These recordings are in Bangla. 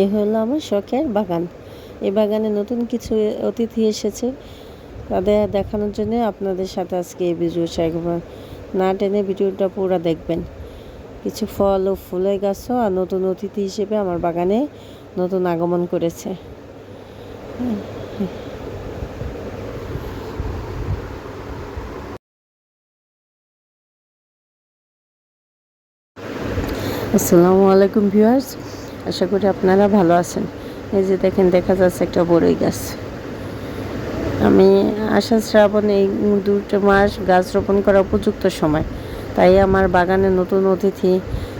এই হলো আমার শখের বাগান। এই বাগানে নতুন কিছু অতিথি এসেছে। তাদের দেখানোর জন্য আপনাদের সাথে আজকে এই ভিডিও শেয়ার না টেনে ভিডিওটা পুরো দেখবেন। কিছু ফল ও ফুলের গাছও আর নতুন অতিথি হিসেবে আমার বাগানে নতুন আগমন করেছে। আসসালামু আলাইকুম ভিউয়ার্স। আশা করি আপনারা ভালো আছেন। এই যে দেখেন, দেখা যাচ্ছে একটা বড়ই গাছ। আমি আষাঢ় শ্রাবণ এই দুটো মাস গাছ রোপণ করা উপযুক্ত সময়। তাই আমার বাগানে নতুন অতিথি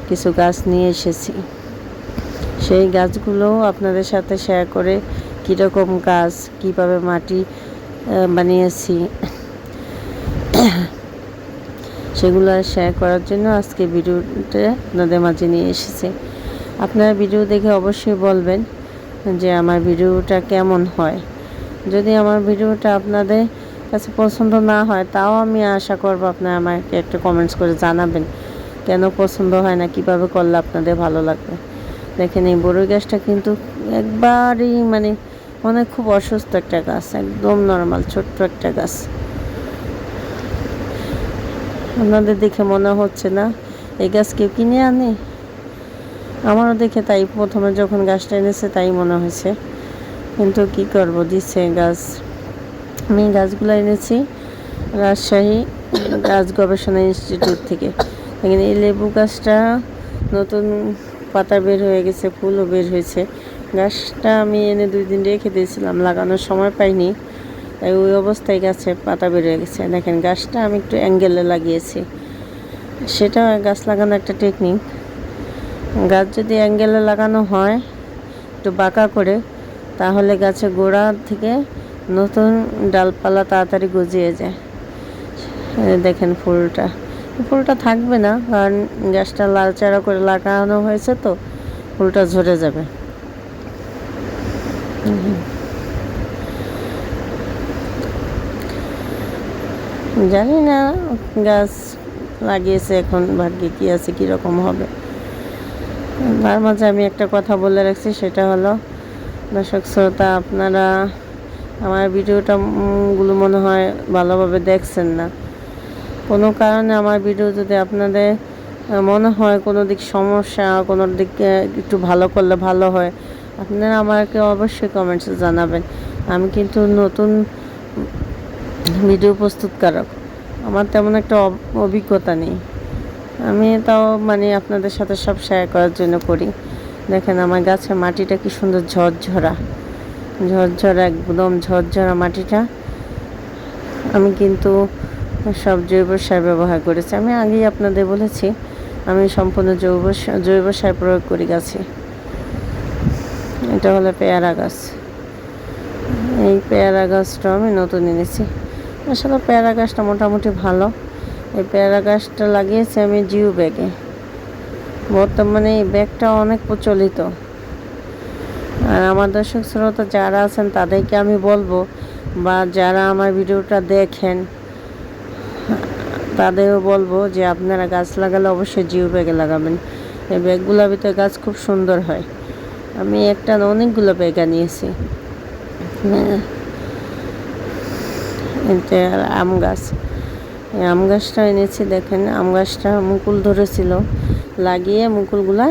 কিছু গাছ নিয়ে এসেছি। সেই গাছগুলো আপনাদের সাথে শেয়ার করে কীরকম গাছ, কীভাবে মাটি বানিয়েছি, সেগুলো শেয়ার করার জন্য আজকে ভিডিওটা আপনাদের মাঝে নিয়ে এসেছি। আপনারা ভিডিও দেখে অবশ্যই বলবেন যে আমার ভিডিওটা কেমন হয়। যদি আমার ভিডিওটা আপনাদের কাছে পছন্দ না হয়, তাও আমি আশা করব আপনারা আমাকে একটা কমেন্টস করে জানাবেন, কেন পছন্দ হয় না, কীভাবে করলে আপনাদের ভালো লাগবে। দেখেন এই বড়ই গাছটা কিন্তু একবারই মানে মনে খুব অসুস্থ একটা গাছ, একদম নর্মাল ছোট্ট একটা গাছ। আপনাদের দেখে মনে হচ্ছে না, এই গাছ কেউ কিনে আনে? আমারও দেখে তাই, প্রথমে যখন গাছটা এনেছে তাই মনে হয়েছে। কিন্তু কি করব, দিচ্ছে গাছ। আমি গাছগুলো এনেছি, রাজশাহী গাছ গবেষণা ইনস্টিটিউট থেকে। এখানে এই লেবু গাছটা নতুন পাতা বের হয়ে গেছে, ফুলও বের হয়েছে। গাছটা আমি এনে দুই দিন রেখে দিয়েছিলাম, লাগানোর সময় পাইনি। তাই ওই অবস্থায় গাছে পাতা বের হয়ে গেছে। দেখেন, গাছটা আমি একটু অ্যাঙ্গেলে লাগিয়েছি। সেটা গাছ লাগানো একটা টেকনিক গাছ যদি অ্যাঙ্গেলে লাগানো হয়, একটু বাঁকা করে, তাহলে গাছের গোড়া থেকে নতুন ডালপালা তাড়াতাড়ি গজিয়ে যায়। দেখেন ফুলটা। ফুলটা থাকবে না, কারণ গাছটা লালচাড়া করে লাগানো হয়েছে তো, ফুলটা ঝরে যাবে। জানি না, গাছ লাগিয়েছে এখন, ভাগ্যে কী আছে, কীরকম হবে। তার মাঝে আমি একটা কথা বলে রাখছি, সেটা হলো, দর্শক শ্রোতা, আপনারা আমার ভিডিওটা গুলো মনে হয় ভালোভাবে দেখছেন না। কোনো কারণে আমার ভিডিও যদি আপনাদের মনে হয় কোনো দিক সমস্যা, কোনো দিক একটু ভালো করলে ভালো হয়, আপনারা আমাকে অবশ্যই কমেন্টসে জানাবেন। আমি কিন্তু নতুন ভিডিও প্রস্তুতকারক। আমার তেমন একটা অভিজ্ঞতা নেই। আমি তাও মানে আপনাদের সাথে সব শেয়ার করার জন্য করি। দেখেন আমার গাছের মাটিটা কি সুন্দর ঝরঝরা। ঝরঝরা একদম ঝরঝরা মাটিটা। আমি কিন্তু সব জৈব সার ব্যবহার করেছি। আমি আগেই আপনাদের বলেছি, আমি সম্পূর্ণ জৈব জৈব সার প্রয়োগ করি গাছে। এটা হলো পেয়ারা গাছ। এই পেয়ারা গাছটা আমি নতুন এনেছি। আসলে পেয়ারা গাছটা মোটামুটি ভালো। এই পেয়ারা গাছটা লাগিয়েছি আমি জিও ব্যাগে বর্তমানে এই ব্যাগটা অনেক প্রচলিত। আর আমার দর্শক শ্রোতা যারা আছেন, তাদেরকে আমি বলব বা যারা আমার ভিডিওটা দেখেন, তাদেরও বলব যে আপনারা গাছ লাগালে অবশ্যই জিও ব্যাগে লাগাবেন। এই ব্যাগগুলোর ভিতরে গাছ খুব সুন্দর হয়। আমি একটা অনেকগুলো ব্যাগ আনিয়েছি। হ্যাঁ। আম গাছ। আম গাছটা এনেছি, দেখেন, আম গাছটা মুকুল ধরেছিল। লাগিয়ে মুকুলগুলা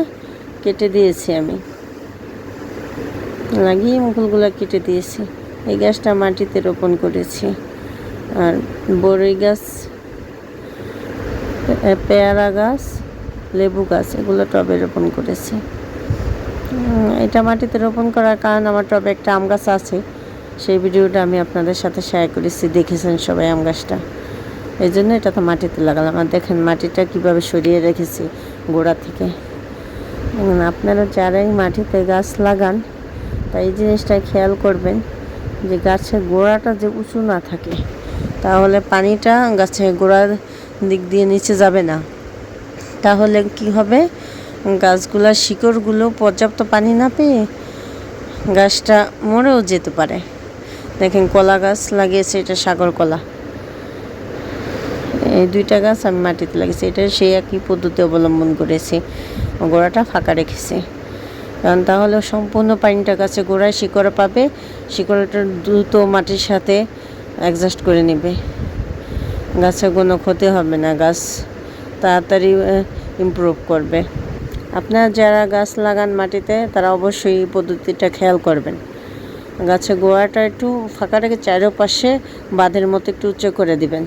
কেটে দিয়েছি আমি। লাগিয়ে মুকুলগুলা কেটে দিয়েছি। এই গাছটা মাটিতে রোপণ করেছি। আর বড়ই গাছ পেয়ারা গাছ, লেবু গাছ, এগুলো টবে রোপণ করেছি। এটা মাটিতে রোপণ করার কারণ আমার টবে একটা আম গাছ আছে। সেই ভিডিওটা আমি আপনাদের সাথে শেয়ার করেছি। দেখেছেন সবাই আম গাছটা। এই জন্য এটা তো মাটিতে লাগালাম। আর দেখেন মাটিটা কীভাবে সরিয়ে রেখেছি গোড়া থেকে। এখন আপনারা যারাই মাটিতে গাছ লাগান তাই এই জিনিসটা খেয়াল করবেন যে গাছের গোড়াটা যে উঁচু না থাকে, তাহলে পানিটা গাছের গোড়ার দিক দিয়ে নিচে যাবে না। তাহলে কি হবে? গাছগুলার শিকড়গুলো পর্যাপ্ত পানি না পেয়ে গাছটা মরেও যেতে পারে। দেখেন, কলা গাছ লাগিয়েছে, এটা সাগর কলা। এই দুইটা গাছ আমি মাটিতে লাগিয়েছি। এটা সেই একই পদ্ধতি অবলম্বন করেছি। গোড়াটা ফাঁকা রেখেছি। কারণ তাহলে সম্পূর্ণ পানিটা গাছে গোড়ায় শিকড় পাবে, শিকড়টা দ্রুত মাটির সাথে অ্যাডজাস্ট করে নেবে। গাছের কোনো ক্ষতি হবে না। গাছ তাড়াতাড়ি ইমপ্রুভ করবে। আপনার যারা গাছ লাগান মাটিতে, তারা অবশ্যই এই পদ্ধতিটা খেয়াল করবেন। গাছের গোড়াটা একটু ফাঁকা রেখে চারোপাশে বাঁধের মতো একটু উঁচু করে দিবেন।